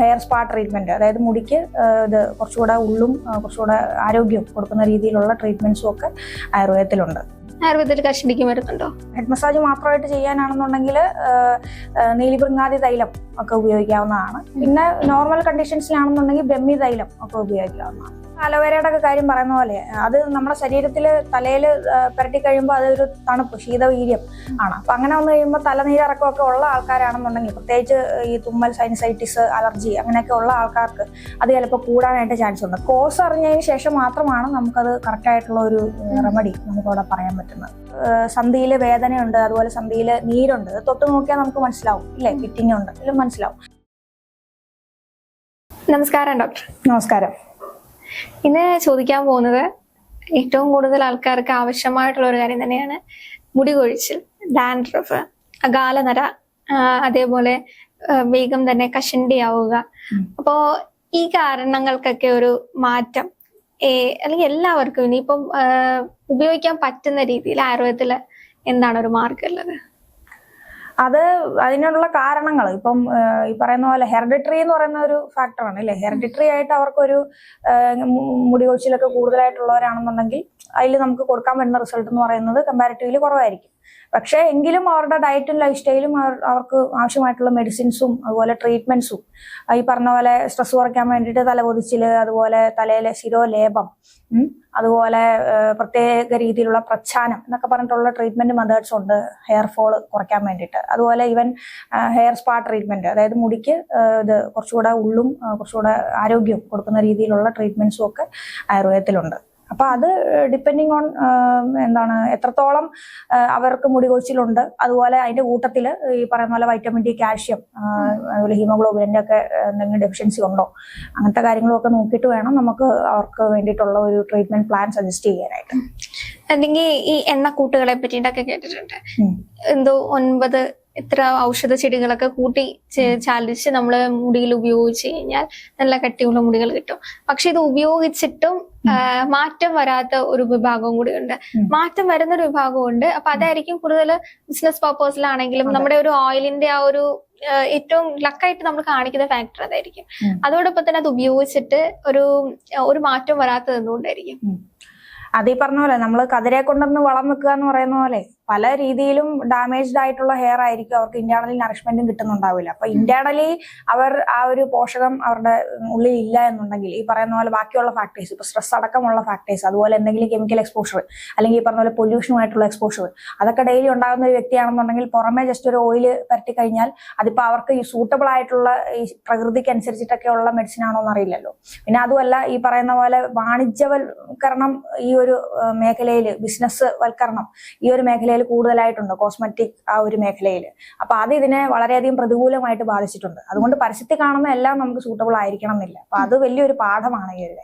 Hair spa treatment അതായത് മുടിക്ക് ഇത് കുറച്ചുകൂടെ ഉള്ളും കുറച്ചുകൂടെ ആരോഗ്യവും കൊടുക്കുന്ന രീതിയിലുള്ള ട്രീറ്റ്മെന്റ്സും ഒക്കെ ആയുർവേദത്തിലുണ്ട്. ആയുർവേദത്തിൽ കഷണ്ടിക്ക് വരുന്നുണ്ടോ ഹെഡ് മസാജ് മാത്രമായിട്ട് ചെയ്യാനാണെന്നുണ്ടെങ്കിൽ നീലിഭൃങ്ങാതി തൈലം ഒക്കെ ഉപയോഗിക്കാവുന്നതാണ്. പിന്നെ നോർമൽ കണ്ടീഷൻസിലാണെന്നുണ്ടെങ്കിൽ ബ്രഹ്മി തൈലം ഒക്കെ ഉപയോഗിക്കാവുന്നതാണ്. അലോവേരയുടെ ഒക്കെ കാര്യം പറയുന്ന പോലെ അത് നമ്മുടെ ശരീരത്തിൽ തലയിൽ പുരട്ടി കഴിയുമ്പോൾ അതൊരു തണുപ്പ് ശീതവീര്യം ആണ്. അപ്പൊ അങ്ങനെ വന്നു കഴിയുമ്പോൾ തലനീരിറക്കമൊക്കെ ഉള്ള ആൾക്കാരാണെന്നുണ്ടെങ്കിൽ പ്രത്യേകിച്ച് ഈ തുമ്മൽ സൈനസൈറ്റിസ് അലർജി അങ്ങനെയൊക്കെ ഉള്ള ആൾക്കാർക്ക് അത് ചിലപ്പോൾ കൂടാനായിട്ട് ചാൻസ് ഉണ്ട്. കോസ് അറിഞ്ഞതിന് ശേഷം മാത്രമാണ് നമുക്കത് കറക്റ്റായിട്ടുള്ള ഒരു റെമഡി നമുക്കവിടെ പറയാൻ പറ്റുന്നത്. സന്ധിയിൽ വേദനയുണ്ട് അതുപോലെ സന്ധിയിൽ നീരുണ്ട് തൊട്ട് നോക്കിയാൽ നമുക്ക് മനസ്സിലാവും ഇല്ലേ? ഫിറ്റിംഗ് ഉണ്ട് എല്ലാം മനസ്സിലാവും. നമസ്കാരം ഡോക്ടർ. നമസ്കാരം. ഇന്ന് ചോദിക്കാൻ പോകുന്നത് ഏറ്റവും കൂടുതൽ ആൾക്കാർക്ക് ആവശ്യമായിട്ടുള്ള ഒരു കാര്യം തന്നെയാണ് മുടി കൊഴിച്ചിൽ ഡാൻഡ്രഫ് അകാലനര അതേപോലെ വേഗം തന്നെ കഷണ്ടി ആവുക. അപ്പോ ഈ കാരണങ്ങൾക്കൊക്കെ ഒരു മാറ്റം അല്ലെങ്കിൽ എല്ലാവർക്കും ഇനിയിപ്പം ഉപയോഗിക്കാൻ പറ്റുന്ന രീതിയിൽ ആയുർവേദത്തിൽ എന്താണ് ഒരു മാർഗം ഉള്ളത്? അത് അതിനുള്ള കാരണങ്ങൾ. ഇപ്പം ഈ പറയുന്ന പോലെ ഹെറിഡിറ്ററി എന്ന് പറയുന്ന ഒരു ഫാക്ടറാണ് അല്ലേ? ഹെറിഡിറ്ററി ആയിട്ട് അവർക്കൊരു മുടി കൊഴിച്ചിലൊക്കെ കൂടുതലായിട്ടുള്ളവരാണെന്നുണ്ടെങ്കിൽ അതിൽ നമുക്ക് കൊടുക്കാൻ പറ്റുന്ന റിസൾട്ട് എന്ന് പറയുന്നത് കമ്പാരിറ്റീവ്ലി കുറവായിരിക്കും. പക്ഷേ എങ്കിലും അവരുടെ ഡയറ്റും ലൈഫ് സ്റ്റൈലും അവർക്ക് ആവശ്യമായിട്ടുള്ള മെഡിസിൻസും അതുപോലെ ട്രീറ്റ്മെന്റ്സും ഈ പറഞ്ഞ പോലെ സ്ട്രെസ് കുറയ്ക്കാൻ വേണ്ടിയിട്ട് തലപൊതിച്ചിൽ അതുപോലെ തലയിലെ ശിരോലേപം അതുപോലെ പ്രത്യേക രീതിയിലുള്ള പ്രച്ഛാനം എന്നൊക്കെ പറഞ്ഞിട്ടുള്ള ട്രീറ്റ്മെന്റ് മെത്തേഡ്സ് ഉണ്ട്. ഹെയർ ഫോൾ കുറയ്ക്കാൻ വേണ്ടിയിട്ട്. അതുപോലെ ഈവൻ ഹെയർ സ്പാ ട്രീറ്റ്മെന്റ് അതായത് മുടിക്ക് ഇത് കുറച്ചുകൂടെ ഉള്ളും കുറച്ചുകൂടെ ആരോഗ്യവും കൊടുക്കുന്ന രീതിയിലുള്ള ട്രീറ്റ്മെന്റ്സും ഒക്കെ ആയുർവേദത്തിലുണ്ട്. അപ്പൊ അത് ഡിപ്പെൻഡിങ് ഓൺ എന്താണ് എത്രത്തോളം അവർക്ക് മുടി കൊഴിച്ചിലുണ്ട് അതുപോലെ അതിന്റെ കൂട്ടത്തിൽ ഈ പറയുന്ന പോലെ വൈറ്റമിൻ ഡി കാൽഷ്യം അതുപോലെ ഹീമോഗ്ലോബിലിന്റെ ഒക്കെ എന്തെങ്കിലും ഡെഫിഷ്യൻസി ഉണ്ടോ? അങ്ങനത്തെ കാര്യങ്ങളൊക്കെ നോക്കിയിട്ട് വേണം നമുക്ക് അവർക്ക് വേണ്ടിയിട്ടുള്ള ഒരു ട്രീറ്റ്മെന്റ് പ്ലാൻ സജസ്റ്റ് ചെയ്യാനായിട്ട്. അല്ലെങ്കിൽ ഈ എണ്ണക്കൂട്ടുകളെ പറ്റിയിട്ടൊക്കെ കേട്ടിട്ടുണ്ട്. എന്തോ ഒൻപത് ഇത്ര ഔഷധ ചെടികളൊക്കെ കൂട്ടി ചാലിച്ച് നമ്മൾ മുടിയിൽ ഉപയോഗിച്ച് കഴിഞ്ഞാൽ നല്ല കട്ടിയുള്ള മുടികൾ കിട്ടും. പക്ഷെ ഇത് ഉപയോഗിച്ചിട്ടും മാറ്റം വരാത്ത ഒരു വിഭാഗവും കൂടി ഉണ്ട്. മാറ്റം വരുന്ന ഒരു വിഭാഗമുണ്ട് അപ്പൊ അതായിരിക്കും കൂടുതൽ ബിസിനസ് പർപ്പസിലാണെങ്കിലും. നമ്മുടെ ഒരു ഓയിലിന്റെ ആ ഒരു ഏറ്റവും ലക്കായിട്ട് നമ്മൾ കാണിക്കുന്ന ഫാക്ടർ അതായിരിക്കും. അതോടൊപ്പം തന്നെ അത് ഉപയോഗിച്ചിട്ട് ഒരു ഒരു മാറ്റം വരാത്തത് എന്തുകൊണ്ടായിരിക്കും? അതീ പറഞ്ഞ പോലെ നമ്മൾ കതിരെ കൊണ്ടൊന്ന് വളം വെക്കുക എന്ന് പറയുന്ന പോലെ പല രീതിയിലും ഡാമേജ്ഡ് ആയിട്ടുള്ള ഹെയർ ആയിരിക്കും അവർക്ക് ഇന്റേണലി നറിഷ്മെന്റും കിട്ടുന്നുണ്ടാവില്ല. അപ്പൊ ഇന്റേണലി അവർ ആ ഒരു പോഷകം അവരുടെ ഉള്ളിൽ ഇല്ല എന്നുണ്ടെങ്കിൽ ഈ പറയുന്ന പോലെ ബാക്കിയുള്ള ഫാക്ടേഴ്സ് ഇപ്പൊ സ്ട്രെസ് അടക്കമുള്ള ഫാക്ടേഴ്സ് അതുപോലെ എന്തെങ്കിലും കെമിക്കൽ എക്സ്പോഷർ അല്ലെങ്കിൽ ഈ പറഞ്ഞ പോലെ പൊല്യൂഷനുമായിട്ടുള്ള എക്സ്പോഷർ അതൊക്കെ ഡെയിലി ഉണ്ടാകുന്ന ഒരു വ്യക്തിയാണെന്നുണ്ടെങ്കിൽ പുറമെ ജസ്റ്റ് ഒരു ഓയിൽ പരട്ടി കഴിഞ്ഞാൽ അതിപ്പോ അവർക്ക് ഈ സൂട്ടബിൾ ആയിട്ടുള്ള ഈ പ്രകൃതിക്ക് അനുസരിച്ചിട്ടൊക്കെ ഉള്ള മെഡിസിൻ ആണോ എന്ന് അറിയില്ലല്ലോ പിന്നെ അതുമല്ല ഈ പറയുന്ന പോലെ വാണിജ്യവൽക്കരണം ഈ ഒരു മേഖലയിൽ ബിസിനസ് വൽക്കരണം ഈ ഒരു മേഖലയിൽ കൂടുതലായിട്ടുണ്ട് കോസ്മെറ്റിക് ആ ഒരു മേഖലയിൽ. അപ്പൊ അത് ഇതിനെ വളരെയധികം പ്രതികൂലമായിട്ട് ബാധിച്ചിട്ടുണ്ട്. അതുകൊണ്ട് പരസ്യത്തിൽ കാണുന്ന എല്ലാം നമുക്ക് സൂട്ടബിൾ ആയിരിക്കണം എന്നില്ല അപ്പൊ അത് വലിയൊരു പാഠമാണ് ഈ ഒരു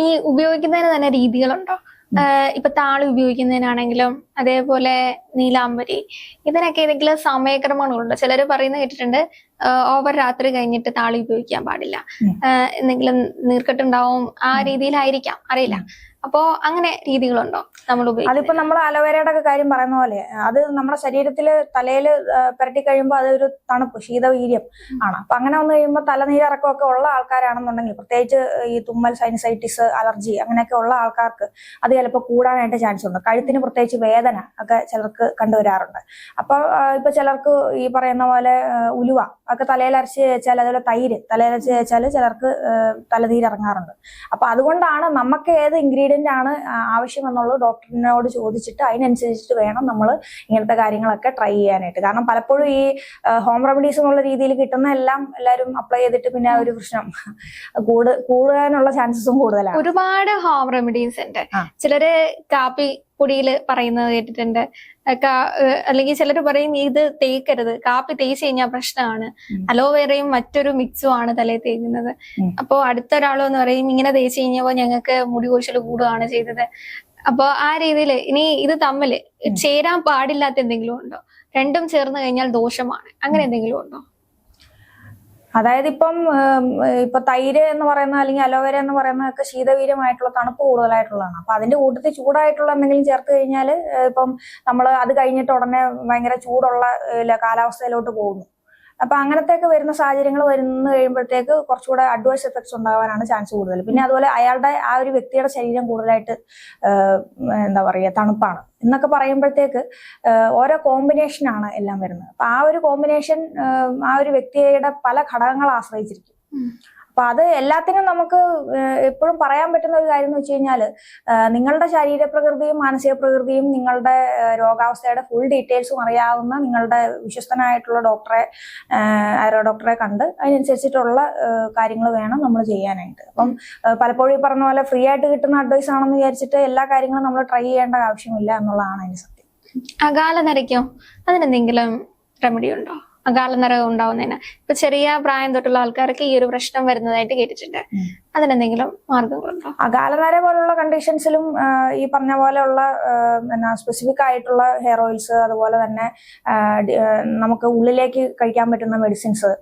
ഈ ഉപയോഗിക്കുന്നതിന് തന്നെ രീതികളുണ്ടോ? ഇപ്പൊ താളി ഉപയോഗിക്കുന്നതിനാണെങ്കിലും അതേപോലെ നീലാംബരി ഇതിനൊക്കെ ഏതെങ്കിലും സമയക്രമങ്ങളുണ്ടോ? ചിലർ പറയുന്ന കേട്ടിട്ടുണ്ട് ഓവർ രാത്രി കഴിഞ്ഞിട്ട് താളി ഉപയോഗിക്കാൻ പാടില്ല. എന്തെങ്കിലും നീർക്കെട്ടുണ്ടാവും ആ രീതിയിലായിരിക്കാം. അറിയില്ല. അപ്പോ അങ്ങനെ രീതികളുണ്ടോ നമ്മൾ അതിപ്പോ നമ്മൾ അലോവേരയുടെ ഒക്കെ കാര്യം പറയുന്ന പോലെ അത് നമ്മുടെ ശരീരത്തിൽ തലയിൽ പുരട്ടി കഴിയുമ്പോൾ അതൊരു തണുപ്പ് ശീതവീര്യം ആണ്. അപ്പൊ അങ്ങനെ വന്നു കഴിയുമ്പോൾ തലനീരിറക്കമൊക്കെ ഉള്ള ആൾക്കാരാണെന്നുണ്ടെങ്കിൽ പ്രത്യേകിച്ച് ഈ തുമ്മൽ സൈനസൈറ്റിസ് അലർജി അങ്ങനെയൊക്കെ ഉള്ള ആൾക്കാർക്ക് അത് ചിലപ്പോൾ കൂടാനായിട്ട് ചാൻസ് ഉണ്ട്. കഴുത്തിന് പ്രത്യേകിച്ച് വേദന ഒക്കെ ചിലർക്ക് കണ്ടുവരാറുണ്ട്. അപ്പൊ ഇപ്പൊ ചിലർക്ക് ഈ പറയുന്ന പോലെ ഉലുവ ഒക്കെ തലയിൽ അരച്ച് തേച്ചാൽ അതുപോലെ തൈര് തലയിൽ അരച്ച് ചിലർക്ക് തലനീരിറങ്ങാറുണ്ട്. അപ്പൊ അതുകൊണ്ടാണ് നമുക്ക് ഏത് ഇൻഗ്രീഡിയന്റ് ആണ് ആ, ആവശ്യം എന്നുള്ളത് ഡോക്ടറിനോട് ചോദിച്ചിട്ട് അതിനനുസരിച്ചിട്ട് വേണം നമ്മൾ ഇങ്ങനത്തെ കാര്യങ്ങളൊക്കെ ട്രൈ ചെയ്യാനായിട്ട്. കാരണം പലപ്പോഴും ഈ ഹോം റെമഡീസ് എന്നുള്ള രീതിയിൽ കിട്ടുന്ന എല്ലാം എല്ലാവരും അപ്ലൈ ചെയ്തിട്ട് പിന്നെ ഒരു പ്രശ്നം കൂട് കൂടാനുള്ള ചാൻസസും കൂടുതലാണ്. ഒരുപാട് ഹോം റെമഡീസ് ഉണ്ട്. ചിലര് കാപ്പി പൊടിയിൽ പറയുന്നത് കേട്ടിട്ടുണ്ട്. അല്ലെങ്കിൽ ചിലർ പറയും ഇത് തേക്കരുത്. കാപ്പി തേച്ച് കഴിഞ്ഞാൽ പ്രശ്നമാണ്. അലോവേറയും മറ്റൊരു മിക്സും ആണ് തലയിൽ തേക്കുന്നത്. അപ്പോൾ അപ്പോ അടുത്ത ഒരാളെന്ന് പറയും ഇങ്ങനെ തേച്ച് കഴിഞ്ഞപ്പോ ഞങ്ങൾക്ക് മുടി കൊഴിച്ചിൽ കൂടുകയാണ് ചെയ്തത്. അപ്പൊ ആ രീതിയിൽ ഇനി ഇത് തമ്മിൽ. ചേരാൻ പാടില്ലാത്ത എന്തെങ്കിലും ഉണ്ടോ? രണ്ടും ചേർന്ന് കഴിഞ്ഞാൽ ദോഷമാണ്. അങ്ങനെ എന്തെങ്കിലും ഉണ്ടോ? അതായത് ഇപ്പം ഇപ്പൊ തൈര് എന്ന് പറയുന്ന അല്ലെങ്കിൽ അലോവേര എന്ന് പറയുന്നതൊക്കെ ശീതവീര്യമായിട്ടുള്ള തണുപ്പ് കൂടുതലായിട്ടുള്ളതാണ്. അപ്പൊ അതിന്റെ കൂട്ടത്തിൽ ചൂടായിട്ടുള്ള എന്തെങ്കിലും ചേർത്ത് കഴിഞ്ഞാൽ ഇപ്പം നമ്മൾ അത് കഴിഞ്ഞിട്ട് ഉടനെ ഭയങ്കര ചൂടുള്ള കാലാവസ്ഥയിലോട്ട് പോകുന്നു. അപ്പൊ അങ്ങനത്തെയൊക്കെ വരുന്ന സാഹചര്യങ്ങൾ വരുന്ന കഴിയുമ്പോഴത്തേക്ക് കുറച്ചുകൂടെ അഡ്വേഴ്സ് എഫക്ട്സ് ഉണ്ടാവാനാണ് ചാൻസ് കൂടുതൽ. പിന്നെ അതുപോലെ അയാളുടെ ആ ഒരു വ്യക്തിയുടെ ശരീരം കൂടുതലായിട്ട് എന്താ പറയുക തണുപ്പാണ്. എന്നൊക്കെ പറയുമ്പോഴത്തേക്ക് ഓരോ കോമ്പിനേഷനാണ് എല്ലാം വരുന്നത്. അപ്പൊ ആ ഒരു കോമ്പിനേഷൻ ആ ഒരു വ്യക്തിയുടെ പല ഘടകങ്ങളെ ആശ്രയിച്ചിരിക്കും. അപ്പൊ അത് എല്ലാത്തിനും നമുക്ക് എപ്പോഴും പറയാൻ പറ്റുന്ന ഒരു കാര്യം എന്ന് വെച്ച് കഴിഞ്ഞാൽ നിങ്ങളുടെ ശരീരപ്രകൃതിയും മാനസിക പ്രകൃതിയും നിങ്ങളുടെ രോഗാവസ്ഥയുടെ ഫുൾ ഡീറ്റെയിൽസും അറിയാവുന്ന നിങ്ങളുടെ വിശ്വസ്തനായിട്ടുള്ള ഡോക്ടറെ ആരോ ഡോക്ടറെ കണ്ട് അതിനനുസരിച്ചിട്ടുള്ള കാര്യങ്ങൾ വേണം നമ്മൾ ചെയ്യാനായിട്ട്. അപ്പം പലപ്പോഴും ഈ പറഞ്ഞ പോലെ ഫ്രീ ആയിട്ട് കിട്ടുന്ന അഡ്വൈസ് ആണെന്ന് വിചാരിച്ചിട്ട് എല്ലാ കാര്യങ്ങളും നമ്മൾ ട്രൈ ചെയ്യേണ്ട ആവശ്യമില്ല എന്നുള്ളതാണ് അതിന് സത്യം. അകാല നരയ്ക്കോ അതിനെന്തെങ്കിലും റെമഡി ഉണ്ടോ? നര ഉണ്ടാവുന്നതിന് ഇപ്പൊ ചെറിയ പ്രായം തൊട്ടുള്ള ആൾക്കാർക്ക് ഈ ഒരു പ്രശ്നം വരുന്നതായിട്ട് കേട്ടിട്ടുണ്ട്. അതിനെന്തെങ്കിലും മാർഗങ്ങളുണ്ടോ? അകാലനര പോലുള്ള കണ്ടീഷൻസിലും ഈ പറഞ്ഞ പോലെയുള്ള എന്നാ സ്പെസിഫിക് ആയിട്ടുള്ള ഹെയർ ഓയിൽസ് അതുപോലെ തന്നെ നമുക്ക് ഉള്ളിലേക്ക് കഴിക്കാൻ പറ്റുന്ന മെഡിസിൻസ്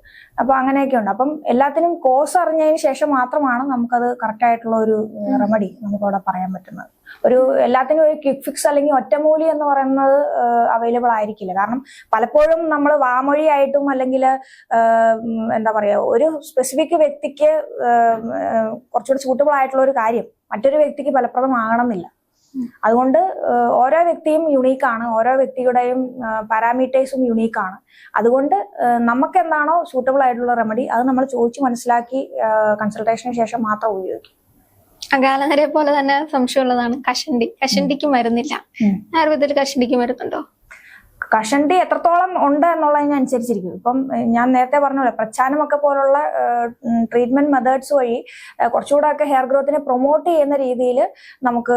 അപ്പൊ അങ്ങനെയൊക്കെ ഉണ്ട്. അപ്പം എല്ലാത്തിനും കോഴ്സ് അറിഞ്ഞതിന് ശേഷം മാത്രമാണ് നമുക്കത് കറക്റ്റ് ആയിട്ടുള്ള ഒരു റെമഡി നമുക്കവിടെ പറയാൻ പറ്റുന്നത്. ഒരു എല്ലാത്തിനും ഒരു ക്വിക്ക് ഫിക്സ് അല്ലെങ്കിൽ ഒറ്റമൂലി എന്ന് പറയുന്നത് അവൈലബിൾ ആയിരിക്കില്ല. കാരണം പലപ്പോഴും നമ്മൾ വാമൊഴിയായിട്ടും അല്ലെങ്കിൽ എന്താ പറയുക ഒരു സ്പെസിഫിക് വ്യക്തിക്ക് കുറച്ചുകൂടി സൂട്ടബിൾ ആയിട്ടുള്ള ഒരു കാര്യം. മറ്റൊരു വ്യക്തിക്ക് ഫലപ്രദമാകണമെന്നില്ല. അതുകൊണ്ട് ഓരോ വ്യക്തിയും യുണീക്കാണ് ഓരോ വ്യക്തിയുടെയും പാരാമീറ്റേഴ്സും യുണീക്കാണ് അതുകൊണ്ട് നമുക്ക് എന്താണോ സൂട്ടബിൾ ആയിട്ടുള്ള റെമഡി അത് നമ്മൾ ചോദിച്ചു മനസ്സിലാക്കി കൺസൾട്ടേഷന് ശേഷം മാത്രം ഉപയോഗിക്കും. അകാലനരെ പോലെ തന്നെ സംശയമുള്ളതാണ് കഷണ്ടി. കഷണ്ടിക്ക് മരുന്നില്ല. ആയുർവേദത്തിൽ കഷണ്ടിക്ക് മരുന്നുണ്ടോ? കഷണ്ടി എത്രത്തോളം ഉണ്ട് എന്നുള്ളതിനനുസരിച്ചിരിക്കും ഇപ്പം ഞാൻ നേരത്തെ പറഞ്ഞല്ലോ പ്രച്ഛാനമൊക്കെ പോലുള്ള ട്രീറ്റ്മെന്റ് മെത്തേഡ്സ് വഴി കുറച്ചുകൂടെ ഒക്കെ ഹെയർ ഗ്രോത്തിനെ പ്രൊമോട്ട് ചെയ്യുന്ന രീതിയിൽ നമുക്ക്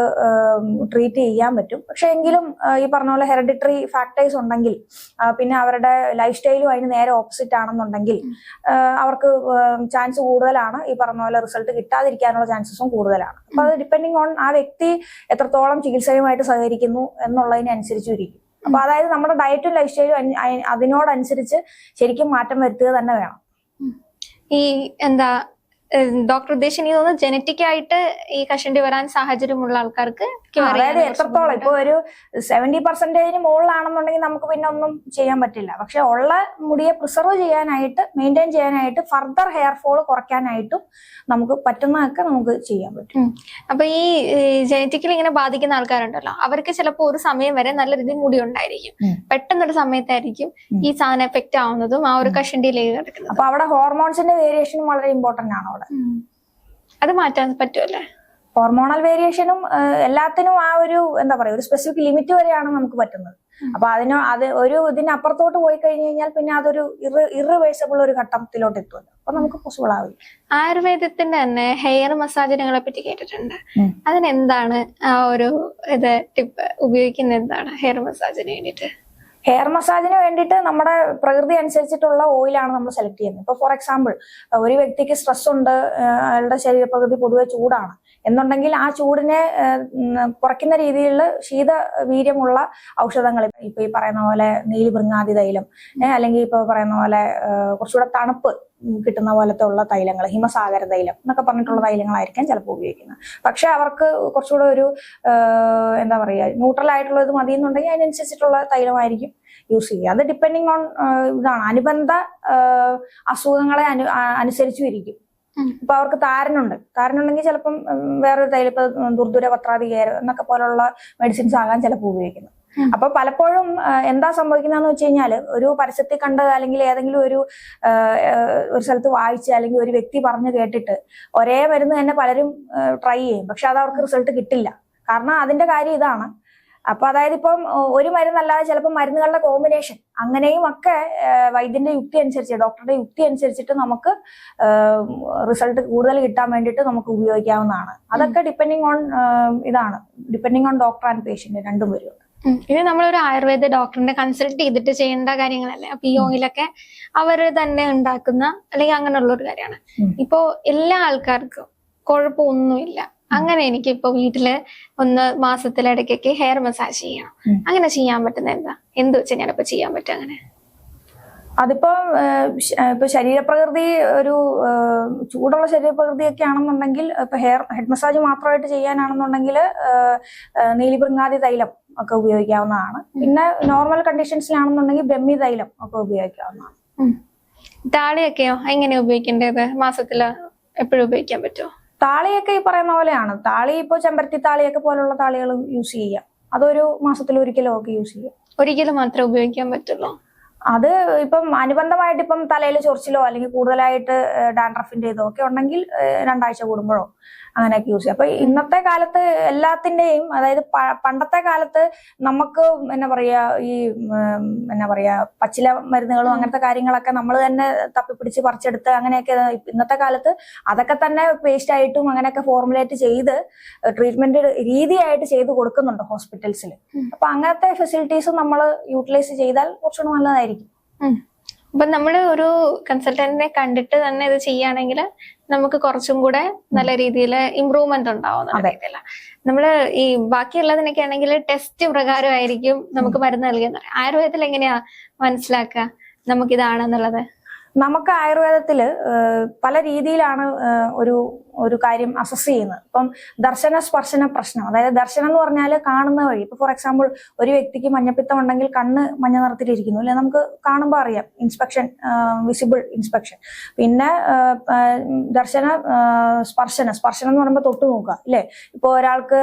ട്രീറ്റ് ചെയ്യാൻ പറ്റും. പക്ഷെ എങ്കിലും ഈ പറഞ്ഞ പോലെ ഹെറിഡിറ്ററി ഫാക്ടേഴ്സ് ഉണ്ടെങ്കിൽ പിന്നെ അവരുടെ ലൈഫ് സ്റ്റൈലും അതിന് നേരെ ഓപ്പോസിറ്റ് ആണെന്നുണ്ടെങ്കിൽ അവർക്ക് ചാൻസ് കൂടുതലാണ്. ഈ പറഞ്ഞ പോലെ റിസൾട്ട് കിട്ടാതിരിക്കാനുള്ള ചാൻസസും കൂടുതലാണ്. അപ്പൊ അത് ഡിപ്പെൻഡിങ് ഓൺ ആ വ്യക്തി എത്രത്തോളം ചികിത്സയുമായിട്ട് സഹകരിക്കുന്നു എന്നുള്ളതിനനുസരിച്ചും ഇരിക്കും. അപ്പൊ അതായത് നമ്മുടെ ഡയറ്റും ലൈഫ് സ്റ്റൈലും അതിനോടനുസരിച്ച് ശരിക്കും മാറ്റം വരുത്തുക തന്നെ വേണം. ഈ എന്താ ഡോക്ടർ ഉദ്ദേശിച്ചു എനിക്ക് തോന്നുന്നു ജനറ്റിക് ആയിട്ട് ഈ കഷണ്ടി വരാൻ സാഹചര്യമുള്ള ആൾക്കാർക്ക് അതായത് എത്രത്തോളം? ഇപ്പൊ ഒരു സെവന്റി പെർസെന്റേജിന് മുകളിലാണെന്നുണ്ടെങ്കിൽ നമുക്ക് പിന്നെ ഒന്നും ചെയ്യാൻ പറ്റില്ല. പക്ഷെ ഉള്ള മുടിയെ പ്രിസർവ് ചെയ്യാനായിട്ട് മെയിന്റെയിൻ ചെയ്യാനായിട്ട് ഫർദർ ഹെയർ ഫോൾ കുറയ്ക്കാനായിട്ടും നമുക്ക് പറ്റുന്നതൊക്കെ നമുക്ക് ചെയ്യാൻ പറ്റും. അപ്പൊ ഈ ജനറ്റിക്കലി ഇങ്ങനെ ബാധിക്കുന്ന ആൾക്കാരുണ്ടല്ലോ അവർക്ക് ചിലപ്പോൾ ഒരു സമയം വരെ നല്ല രീതിയിൽ മുടി ഉണ്ടായിരിക്കും. പെട്ടെന്നൊരു സമയത്തായിരിക്കും ഈ സാധനം എഫക്റ്റ് ആവുന്നതും ആ ഒരു കഷണ്ടിയിലേക്ക് കിടക്കുന്നത്. അപ്പൊ അവിടെ ഹോർമോൺസിന്റെ വേരിയേഷനും വളരെ ഇമ്പോർട്ടന്റ് ആണ്? അവിടെ അത് മാറ്റാൻ പറ്റുമല്ലേ ഹോർമോണൽ വേരിയേഷനും എല്ലാത്തിനും ആ ഒരു എന്താ പറയാ ഒരു സ്പെസിഫിക് ലിമിറ്റ് വരെയാണ് നമുക്ക് പറ്റുന്നത്. അപ്പൊ അതിന് അത് ഒരു ഇതിനപ്പുറത്തോട്ട് പോയി കഴിഞ്ഞു കഴിഞ്ഞാൽ പിന്നെ അതൊരു ഇറിവേഴ്സബിൾ ഒരു ഘട്ടത്തിലോട്ട് എത്തുമല്ലോ. അപ്പൊ നമുക്ക് പോസിബിൾ ആവില്ല. ആയുർവേദത്തിന്റെ തന്നെ ഹെയർ മസാജിനുകളെ പറ്റി കേട്ടിട്ടുണ്ട്. അതിനെന്താണ് ആ ഒരു ഇത് ടിപ്പ് ഉപയോഗിക്കുന്ന എന്താണ് ഹെയർ മസാജിന് വേണ്ടിയിട്ട്? ഹെയർ മസാജിന് വേണ്ടിയിട്ട് നമ്മുടെ പ്രകൃതി അനുസരിച്ചിട്ടുള്ള ഓയിലാണ് നമ്മൾ സെലക്ട് ചെയ്യുന്നത്. ഇപ്പൊ ഫോർ എക്സാമ്പിൾ ഒരു വ്യക്തിക്ക് സ്ട്രെസ് ഉണ്ട് അയാളുടെ ശരീരപ്രകൃതി പൊതുവെ ചൂടാണ്. എന്നുണ്ടെങ്കിൽ ആ ചൂടിനെ കുറയ്ക്കുന്ന രീതിയിലുള്ള ശീത വീര്യമുള്ള ഔഷധങ്ങൾ ഇപ്പൊ ഈ പറയുന്ന പോലെ നീലിഭൃങ്ങാതി തൈലം അല്ലെങ്കിൽ ഇപ്പൊ പറയുന്ന പോലെ കുറച്ചുകൂടെ തണുപ്പ് കിട്ടുന്ന പോലത്തെ ഉള്ള തൈലങ്ങൾ ഹിമസാഗര തൈലം എന്നൊക്കെ പറഞ്ഞിട്ടുള്ള തൈലങ്ങളായിരിക്കാം ചിലപ്പോൾ ഉപയോഗിക്കുന്നത്. പക്ഷെ അവർക്ക് കുറച്ചുകൂടെ ഒരു എന്താ പറയുക ന്യൂട്രൽ ആയിട്ടുള്ള ഇത് മതി എന്നുണ്ടെങ്കിൽ അതിനനുസരിച്ചിട്ടുള്ള തൈലമായിരിക്കും യൂസ് ചെയ്യുക. അത് ഡിപ്പെൻഡിങ് ഓൺ ഇതാണ്. അനുബന്ധ അസുഖങ്ങളെ അനു അനുസരിച്ചു ഇരിക്കും. ഇപ്പൊ അവർക്ക് താരനുണ്ട്. താരനുണ്ടെങ്കിൽ ചിലപ്പം വേറൊരു തൈലം ഇപ്പൊ ദുർദുര പത്രാധികാരം എന്നൊക്കെ പോലുള്ള മെഡിസിൻസ് ആകാൻ ചിലപ്പോൾ ഉപയോഗിക്കുന്നത്. അപ്പൊ പലപ്പോഴും എന്താ സംഭവിക്കുന്നതെന്ന് വെച്ച് കഴിഞ്ഞാൽ ഒരു പരസ്യത്തിൽ കണ്ടത് അല്ലെങ്കിൽ ഏതെങ്കിലും ഒരു ഒരു സ്ഥലത്ത് വായിച്ച് അല്ലെങ്കിൽ ഒരു വ്യക്തി പറഞ്ഞു കേട്ടിട്ട് ഒരേ മരുന്ന് തന്നെ പലരും ട്രൈ ചെയ്യും. പക്ഷെ അത് അവർക്ക് റിസൾട്ട് കിട്ടില്ല. കാരണം അതിന്റെ കാര്യം ഇതാണ്. അപ്പൊ അതായത് ഇപ്പം ഒരു മരുന്നല്ലാതെ ചിലപ്പോൾ മരുന്നുകളുടെ കോമ്പിനേഷൻ അങ്ങനെയും ഒക്കെ വൈദ്യന്റെ യുക്തി അനുസരിച്ച് ഡോക്ടറുടെ യുക്തി അനുസരിച്ചിട്ട് നമുക്ക് റിസൾട്ട് കൂടുതൽ കിട്ടാൻ വേണ്ടിയിട്ട് നമുക്ക് ഉപയോഗിക്കാവുന്നതാണ്. അതൊക്കെ ഡിപ്പെൻഡിങ് ഓൺ ഇതാണ്. Depending on doctor and patient രണ്ടും ഉം. ഇത് നമ്മളൊരു ആയുർവേദ ഡോക്ടറിനെ കൺസൾട്ട് ചെയ്തിട്ട് ചെയ്യേണ്ട കാര്യങ്ങളല്ലേ? അപ്പൊ ഈ ഓയിലൊക്കെ അവർ തന്നെ ഉണ്ടാക്കുന്ന അല്ലെങ്കിൽ അങ്ങനെയുള്ള ഒരു കാര്യമാണ്. ഇപ്പോ എല്ലാ ആൾക്കാർക്കും കുഴപ്പമൊന്നുമില്ല അങ്ങനെ എനിക്ക് ഇപ്പൊ വീട്ടിൽ ഒന്ന് മാസത്തിലിടയ്ക്കൊക്കെ ഹെയർ മസാജ് ചെയ്യണം. അങ്ങനെ ചെയ്യാൻ പറ്റുന്ന എന്താ? എന്ത് വെച്ചാൽ ഞാനിപ്പോ ചെയ്യാൻ പറ്റും അങ്ങനെ? അതിപ്പോ ഇപ്പൊ ശരീരപ്രകൃതി ഒരു ചൂടുള്ള ചൂടുള്ള ശരീരപ്രകൃതിയൊക്കെ ആണെന്നുണ്ടെങ്കിൽ ഇപ്പൊ ഹെയർ ഹെഡ് മസാജ് മാത്രമായിട്ട് ചെയ്യാനാണെന്നുണ്ടെങ്കിൽ നീലിപൃങ്ങാതി തൈലം ഒക്കെ ഉപയോഗിക്കാവുന്നതാണ്. പിന്നെ നോർമൽ കണ്ടീഷൻസിലാണെന്നുണ്ടെങ്കിൽ ബ്രഹ്മി തൈലം ഒക്കെ ഉപയോഗിക്കാവുന്നതാണ്. താളിയൊക്കെയോ? എങ്ങനെ ഉപയോഗിക്കേണ്ടത്? മാസത്തിൽ എപ്പോഴും ഉപയോഗിക്കാൻ പറ്റുമോ താളിയൊക്കെ ഈ പറയുന്ന പോലെയാണ്. താളി ഇപ്പോ ചെമ്പരത്തി താളിയൊക്കെ പോലുള്ള താളികൾ യൂസ് ചെയ്യാം. അതൊരു മാസത്തിൽ ഒരിക്കലും ഒക്കെ യൂസ് ചെയ്യാം. ഒരിക്കലും മാത്രമേ ഉപയോഗിക്കാൻ പറ്റുള്ളൂ? അത് ഇപ്പം അനുബന്ധമായിട്ട് ഇപ്പം തലയിൽ ചൊറിച്ചിലോ അല്ലെങ്കിൽ കൂടുതലായിട്ട് ഡാൻഡ്രഫിന്റെ ഇതോ ഒക്കെ ഉണ്ടെങ്കിൽ രണ്ടാഴ്ച കൂടുമ്പോഴോ അങ്ങനെയൊക്കെ യൂസ് ചെയ്യും. അപ്പൊ ഇന്നത്തെ കാലത്ത് എല്ലാത്തിന്റെയും അതായത് പണ്ടത്തെ കാലത്ത് നമുക്ക് എന്നാ പറയാ ഈ എന്നാ പറയാ പച്ചില മരുന്നുകളും അങ്ങനത്തെ കാര്യങ്ങളൊക്കെ നമ്മൾ തന്നെ തപ്പിപ്പിടിച്ച് പറിച്ചെടുത്ത് അങ്ങനെയൊക്കെ ഇന്നത്തെ കാലത്ത് അതൊക്കെ തന്നെ പേസ്റ്റ് ആയിട്ടും അങ്ങനെയൊക്കെ ഫോർമുലേറ്റ് ചെയ്ത് ട്രീറ്റ്മെന്റ് രീതിയായിട്ട് ചെയ്ത് കൊടുക്കുന്നുണ്ട് ഹോസ്പിറ്റൽസിൽ. അപ്പൊ അങ്ങനത്തെ ഫെസിലിറ്റീസ് നമ്മൾ യൂട്ടിലൈസ് ചെയ്താൽ കുറച്ചുകൂടെ നല്ലതായിരിക്കും. അപ്പൊ നമ്മൾ ഒരു കൺസൾട്ടന്റിനെ കണ്ടിട്ട് തന്നെ ഇത് ചെയ്യുകയാണെങ്കിൽ നമുക്ക് കുറച്ചും കൂടെ നല്ല രീതിയിൽ ഇമ്പ്രൂവ്മെന്റ് ഉണ്ടാവും. നമ്മൾ ഈ ബാക്കിയുള്ളതിനൊക്കെ ആണെങ്കിൽ ടെസ്റ്റ് പ്രകാരമായിരിക്കും നമുക്ക് മരുന്ന് നൽകുന്നത്. ആയുർവേദത്തിൽ എങ്ങനെയാ മനസ്സിലാക്കുക നമുക്കിതാണെന്നുള്ളത്? നമുക്ക് ആയുർവേദത്തിൽ പല രീതിയിലാണ് ഒരു ഒരു കാര്യം അസസ് ചെയ്യുന്നത്. ഇപ്പം ദർശന സ്പർശന പ്രശ്നം. അതായത് ദർശനം എന്ന് പറഞ്ഞാൽ കാണുന്ന വഴി. ഇപ്പൊ ഫോർ എക്സാമ്പിൾ ഒരു വ്യക്തിക്ക് മഞ്ഞപ്പിത്തം ഉണ്ടെങ്കിൽ കണ്ണ് മഞ്ഞ നിറത്തിലിരിക്കുന്നു. അല്ലെ? നമുക്ക് കാണുമ്പോൾ അറിയാം. ഇൻസ്പെക്ഷൻ വിസിബിൾ ഇൻസ്പെക്ഷൻ പിന്നെ ദർശന സ്പർശന. സ്പർശനം എന്ന് പറയുമ്പോൾ തൊട്ട് നോക്കുക. അല്ലേ? ഇപ്പോൾ ഒരാൾക്ക്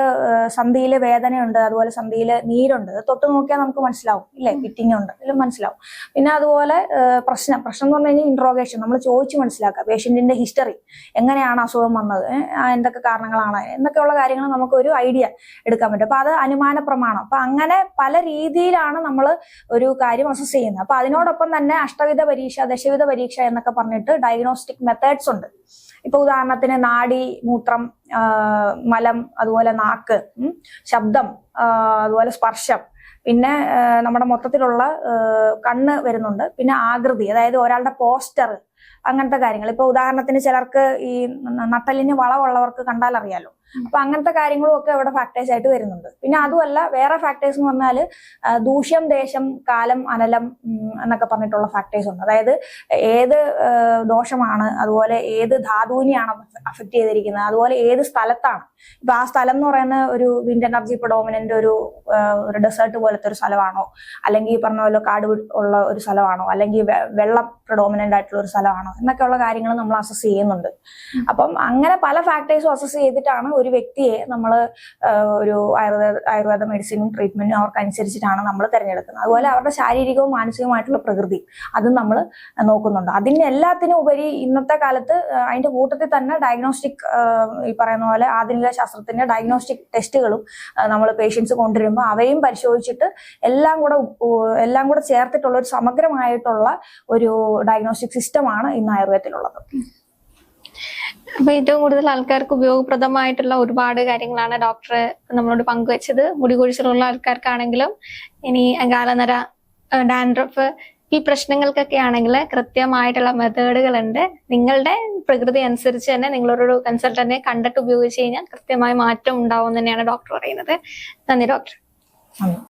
സന്ധിയിൽ വേദനയുണ്ട് അതുപോലെ സന്ധിയിൽ നീരുണ്ട്. തൊട്ട് നോക്കിയാൽ നമുക്ക് മനസ്സിലാവും. ഇല്ലേ? ഫിറ്റിംഗ് ഉണ്ട്. എല്ലാം മനസ്സിലാവും. പിന്നെ അതുപോലെ പ്രശ്നം. പ്രശ്നം എന്ന് പറഞ്ഞു കഴിഞ്ഞാൽ ഇൻട്രോഗേഷൻ നമ്മൾ ചോദിച്ചു മനസ്സിലാക്കുക. പേഷ്യന്റിന്റെ ഹിസ്റ്ററി എങ്ങനെയാണ് അസുഖം വന്നത്? എന്തൊക്കെ കാരണങ്ങളാണ്? എന്നൊക്കെയുള്ള കാര്യങ്ങൾ നമുക്ക് ഒരു ഐഡിയ എടുക്കാൻ പറ്റും. അപ്പൊ അത് അനുമാന പ്രമാണം. അപ്പൊ അങ്ങനെ പല രീതിയിലാണ് നമ്മൾ ഒരു കാര്യം അസസ് ചെയ്യുന്നത്. അപ്പൊ അതിനോടൊപ്പം തന്നെ അഷ്ടവിധ പരീക്ഷ ദശവിധ പരീക്ഷ എന്നൊക്കെ പറഞ്ഞിട്ട് ഡയഗ്നോസ്റ്റിക് മെത്തേഡ്സ് ഉണ്ട്. ഇപ്പൊ ഉദാഹരണത്തിന് നാഡി മൂത്രം മലം അതുപോലെ നാക്ക് ശബ്ദം അതുപോലെ സ്പർശം പിന്നെ നമ്മുടെ മൊത്തത്തിലുള്ള കണ്ണ് വരുന്നുണ്ട്. പിന്നെ ആകൃതി അതായത് ഒരാളുടെ പോസ്റ്റർ അങ്ങനത്തെ കാര്യങ്ങൾ. ഇപ്പൊ ഉദാഹരണത്തിന് ചിലർക്ക് ഈ നട്ടലിന് വളവുള്ളവർക്ക് കണ്ടാൽ അറിയാലോ അപ്പൊ അങ്ങനത്തെ കാര്യങ്ങളും ഒക്കെ ഇവിടെ ഫാക്ടേഴ്സ് ആയിട്ട് വരുന്നുണ്ട്. പിന്നെ അതുമല്ല വേറെ ഫാക്ടേഴ്സ് എന്ന് പറഞ്ഞാൽ ദൂഷ്യം ദേശം കാലം അനലം എന്നൊക്കെ പറഞ്ഞിട്ടുള്ള ഫാക്ടേഴ്സ് ഉണ്ട്. അതായത് ഏത് ദോഷമാണ് അതുപോലെ ഏത് ധാതുവിനെയാണ് അഫക്ട് ചെയ്തിരിക്കുന്നത് അതുപോലെ ഏത് സ്ഥലത്താണ്. ഇപ്പൊ ആ സ്ഥലം എന്ന് പറയുന്ന ഒരു വിൻഡ് എനർജി പ്രൊഡോമിനന്റ് ഒരു ഒരു ഡെസേർട്ട് പോലത്തെ ഒരു സ്ഥലമാണോ? അല്ലെങ്കിൽ ഈ പറഞ്ഞ പോലെ കാട് ഉള്ള ഒരു സ്ഥലമാണോ? അല്ലെങ്കിൽ വെള്ളം പ്രൊഡോമിനന്റ് ആയിട്ടുള്ള ഒരു സ്ഥലമാണോ? എന്നൊക്കെയുള്ള കാര്യങ്ങൾ നമ്മൾ അസസ് ചെയ്യുന്നുണ്ട്. അപ്പം അങ്ങനെ പല ഫാക്ടേഴ്സും അസസ് ചെയ്തിട്ടാണ് ഒരു വ്യക്തിയെ നമ്മൾ ഒരു ആയുർവേദ ആയുർവേദ മെഡിസിനും ട്രീറ്റ്മെന്റും അവർക്ക് അനുസരിച്ചിട്ടാണ് നമ്മൾ തിരഞ്ഞെടുക്കുന്നത്. അതുപോലെ അവരുടെ ശാരീരികവും മാനസികവുമായിട്ടുള്ള പ്രകൃതി അതും നമ്മൾ നോക്കുന്നുണ്ട്. അതിന് എല്ലാത്തിനും ഉപരി ഇന്നത്തെ കാലത്ത് അതിന്റെ കൂട്ടത്തിൽ തന്നെ ഡയഗ്നോസ്റ്റിക് ഈ പറയുന്ന പോലെ ആധുനിക ശാസ്ത്രത്തിന്റെ ഡയഗ്നോസ്റ്റിക് ടെസ്റ്റുകളും നമ്മൾ പേഷ്യൻസ് കൊണ്ടുവരുമ്പോൾ അവയും പരിശോധിച്ചിട്ട് എല്ലാം കൂടെ എല്ലാം കൂടെ ചേർത്തിട്ടുള്ള ഒരു സമഗ്രമായിട്ടുള്ള ഒരു ഡയഗ്നോസ്റ്റിക് സിസ്റ്റമാണ് ഇന്ന് ആയുർവേദത്തിലുള്ളത്. അപ്പൊ ഏറ്റവും കൂടുതൽ ആൾക്കാർക്ക് ഉപയോഗപ്രദമായിട്ടുള്ള ഒരുപാട് കാര്യങ്ങളാണ് ഡോക്ടർ നമ്മളോട് പങ്കുവച്ചത്. മുടി കൊഴിച്ചിലുള്ള ആൾക്കാർക്കാണെങ്കിലും ഇനി അകാലനര ഡാൻഡ്രഫ് ഈ പ്രശ്നങ്ങൾക്കൊക്കെ ആണെങ്കിൽ കൃത്യമായിട്ടുള്ള മെത്തേഡുകൾ ഉണ്ട് നിങ്ങളുടെ പ്രകൃതി അനുസരിച്ച് തന്നെ നിങ്ങളൊരു കൺസൾട്ടന്റിനെ കണ്ടിട്ട് ഉപയോഗിച്ച് കഴിഞ്ഞാൽ കൃത്യമായി മാറ്റം ഉണ്ടാവും തന്നെയാണ് ഡോക്ടർ പറയുന്നത്. നന്ദി ഡോക്ടർ.